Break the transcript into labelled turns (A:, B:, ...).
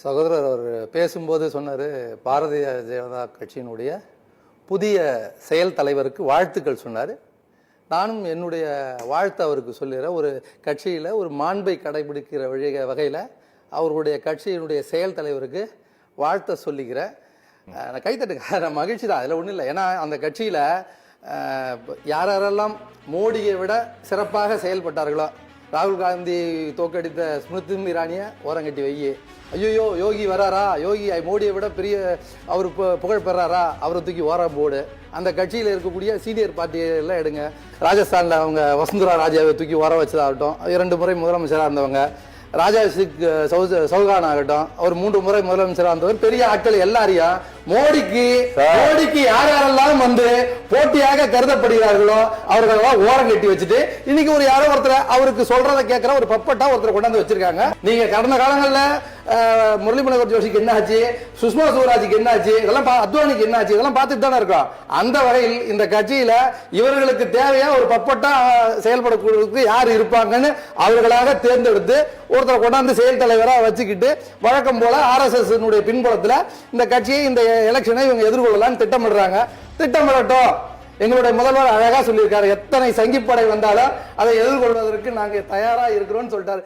A: சகோதரர் அவர் பேசும்போது சொன்னார் பாரதிய ஜனதா கட்சியினுடைய புதிய செயல் தலைவருக்கு வாழ்த்துக்கள் சொன்னார். நானும் என்னுடைய வாழ்த்து அவருக்கு சொல்லிடுறேன். ஒரு கட்சியில் ஒரு மாண்பை கடைபிடிக்கிற வழி வகையில் அவருடைய கட்சியினுடைய செயல் தலைவருக்கு வாழ்த்த சொல்லிக்கிறேன். நான் கைத்தட்டுங்க நான் மகிழ்ச்சி தான். அதில் ஒன்றும் இல்லை. ஏன்னா அந்த கட்சியில் யாரெல்லாம் மோடியை விட சிறப்பாக செயல்பட்டார்களோ ராகுல் காந்தி தோக்கடித்த ஸ்மிருதி இரானியை ஓரங்கட்டி வை ஐயோ யோகி வராரா? யோகி மோடியை விட பெரிய அவர் பு- புகழ் பெறாரா? அவரை தூக்கி ஓரம் போடு. அந்த கட்சியில் இருக்கக்கூடிய சீனியர் பார்ட்டியெல்லாம் எடுங்க. ராஜஸ்தானில் அவங்க வசுந்தரா ராஜாவை தூக்கி ஓர வச்சதாகட்டும். இரண்டு முறை முதலமைச்சராக இருந்தவங்க. ராஜா சிக் சௌ- சௌகான் ஆகட்டும். அவர் மூன்று முறை முதலமைச்சராக இருந்தவர். பெரிய ஆட்கள் எல்லாரையும் மோடிக்கு மோடிக்கு யார் யாரெல்லாம் வந்து போட்டியாக கருதப்படுகிறார்களோ அவர்களெல்லாம் ஓரம் கட்டி வச்சுட்டு இன்னைக்கு ஒரு யாரோ ஒருத்தர் அவருக்கு சொல்றதை கேட்கிற ஒரு பப்பட்டா ஒருத்தர் கொண்டாந்து வச்சிருக்காங்க. நீங்க கடந்த காலங்கள்ல முரளி மனோகர் ஜோஷிக்கு என்ன ஆச்சு சுஷ்மா சுவராஜுக்கு என்ன ஆச்சு இதெல்லாம் அத்வானிக்கு என்ன ஆச்சு இதெல்லாம் பார்த்துட்டு தானே இருக்கோம். அந்த வகையில் இந்த கட்சியில இவர்களுக்கு தேவையா ஒரு பப்பட்டா செயல்படக்கூடியதுக்கு யார் இருப்பாங்கன்னு அவர்களாக தேர்ந்தெடுத்து ஒருத்தரை கொண்டாந்து செயல் தலைவரா வச்சுக்கிட்டு வழக்கம் போல ஆர்எஸ்எஸ் பின்புலத்துல இந்த கட்சியை இந்த எலெக்ஷனை இவங்க எதிர்கொள்ளலாம்னு திட்டமிடுறாங்க. திட்டமிடட்டும். எங்களுடைய முதல்வர் அழகா சொல்லியிருக்காரு. எத்தனை சங்கிப்படை வந்தாலும் அதை எதிர்கொள்வதற்கு நாங்க தயாரா இருக்கிறோம்னு சொல்லிட்டாரு.